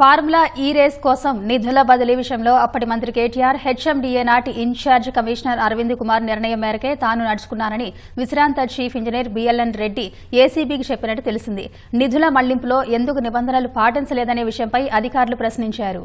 Formula ఈ race కోసం నిధుల బదిలీ విషయంలో అప్పటి మంత్రి కేటీఆర్ హెచ్ఎండిఏ నాటి in charge commissioner Arvind Kumar నిర్ణయం మేరకే తాను నడుచుకున్నానని విశ్రాంత చీఫ్ ఇంజనీర్ బిఎల్ఎన్ రెడ్డి ఏసీబీకి చెప్పినట్టు తెలిసింది. నిధుల మళ్ళింపులో ఎందుకు నిబంధనలు పాటించలేదనే విషయంపై అధికారులు ప్రశ్నించారు.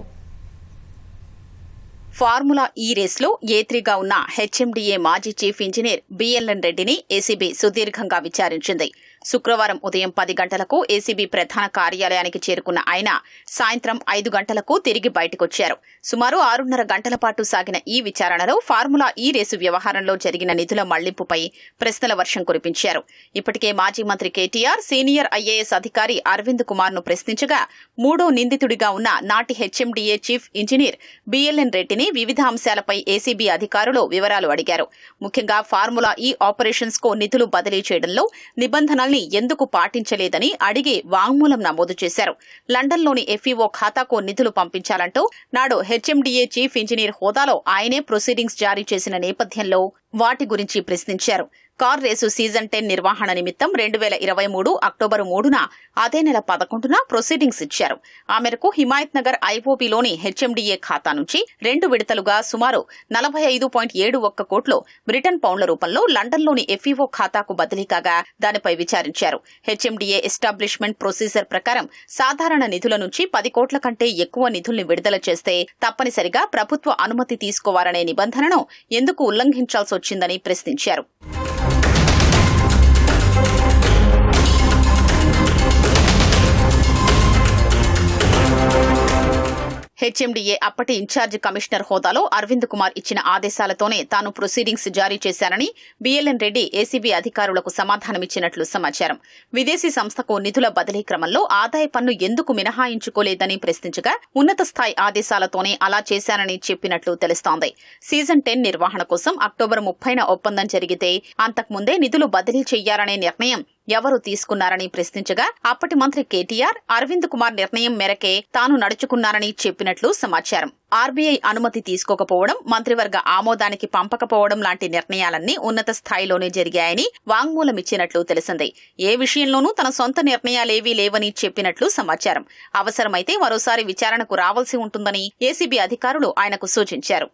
ఫార్ములా ఈ రేస్లో ఏ త్రీగా ఉన్న హెచ్ఎండిఏ మాజీ చీఫ్ ఇంజనీర్ బిఎల్ఎన్ రెడ్డిని ఏసీబీ సుదీర్ఘంగా విచారించింది. శుక్రవారం ఉదయం పది గంటలకు ఏసీబీ ప్రధాన కార్యాలయానికి చేరుకున్న ఆయన సాయంత్రం ఐదు గంటలకు తిరిగి బయటకొచ్చారు. సుమారు ఆరున్నర గంటల పాటు సాగిన ఈ విచారణలో ఫార్ములా ఈ రేసు వ్యవహారంలో జరిగిన నిధుల మళ్ళింపుపై ప్రశ్నల వర్షం కురిపించారు. ఇప్పటికే మాజీ మంత్రి కేటీఆర్ సీనియర్ ఐఏఎస్ అధికారి అరవింద్ కుమార్ను ప్రశ్నించగా మూడో నిందితుడిగా ఉన్న నాటి హెచ్ఎండిఏ చీఫ్ ఇంజనీర్ బిఎల్ఎన్ రెడ్డిని వివిధ అంశాలపై ఏసీబీ అధికారులు వివరాలు అడిగారు. ముఖ్యంగా ఫార్ములా ఈ ఆపరేషన్స్కు నిధులు బదిలీ చేయడంలో నిబంధనల్ని ఎందుకు పాటించలేదని అడిగి వాంగ్మూలం నమోదు చేశారు. లండన్లోని ఎఫ్ఈఓ ఖాతాకు నిధులు పంపించాలంటూ నాడు హెచ్ఎండిఏ చీఫ్ ఇంజనీర్ హోదాలో ఆయనే ప్రొసీడింగ్స్ జారీ చేసిన నేపథ్యంలో వాటి గురించి ప్రశ్నించారు. కార్ రేసు సీజన్ టెన్ నిర్వహణ నిమిత్తం రెండు వేల ఇరవై మూడు అక్టోబర్ మూడున అదే నెల పదకొండున ప్రొసీడింగ్స్ ఇచ్చారు. ఆ మేరకు హిమాయత్ నగర్ ఐఓబిలోని హెచ్ఎండిఏ ఖాతా నుంచి రెండు విడతలుగా సుమారు నలభై ఐదు పాయింట్ ఏడు ఒక్క కోట్లు బ్రిటన్ పౌండ్ల రూపంలో లండన్లోని ఎఫ్ఈఓ ఖాతాకు బదిలీ కాగా దానిపై విచారించారు. హెచ్ఎండిఏ ఎస్టాబ్లిష్మెంట్ ప్రొసీజర్ ప్రకారం సాధారణ నిధుల నుంచి పది కోట్ల కంటే ఎక్కువ నిధుల్ని విడుదల చేస్తే తప్పనిసరిగా ప్రభుత్వ అనుమతి తీసుకోవాలనే నిబంధనను ఎందుకు ఉల్లంఘించాల్సి వచ్చిందని ప్రశ్నించారు. హెచ్ఎండిఏ అప్పటి ఇన్ఛార్జ్ కమిషనర్ హోదాలో అరవింద్ కుమార్ ఇచ్చిన ఆదేశాలతోనే తాను ప్రొసీడింగ్స్ జారీ చేశానని బిఎల్ఎన్ రెడ్డి ఏసీబీ అధికారులకు సమాధానమిచ్చినట్లు సమాచారం. విదేశీ సంస్థకు నిధుల బదిలీ క్రమంలో ఆదాయ పన్ను ఎందుకు మినహాయించుకోలేదని ప్రశ్నించగా ఉన్నత స్థాయి ఆదేశాలతోనే అలా చేశానని చెప్పినట్లు తెలుస్తోంది. సీజన్ టెన్ నిర్వహణ కోసం అక్టోబర్ ముప్పైన ఒప్పందం జరిగితే అంతకుముందే నిధులు బదిలీ చేయాలనే నిర్ణయం ఎవరు తీసుకున్నారని ప్రశ్నించగా అప్పటి మంత్రి కేటీఆర్ అరవింద్ కుమార్ నిర్ణయం మేరకే తాను నడుచుకున్నానని చెప్పినట్లు సమాచారం. ఆర్బీఐ అనుమతి తీసుకోకపోవడం మంత్రివర్గ ఆమోదానికి పంపకపోవడం లాంటి నిర్ణయాలన్నీ ఉన్నత స్థాయిలోనే జరిగాయని వాంగ్మూలం ఇచ్చినట్లు తెలిసింది. ఏ విషయంలోనూ తన సొంత నిర్ణయాలేవీ లేవని చెప్పినట్లు సమాచారం. అవసరమైతే మరోసారి విచారణకు రావాల్సి ఉంటుందని ఏసీబీ అధికారులు ఆయనకు సూచించారు.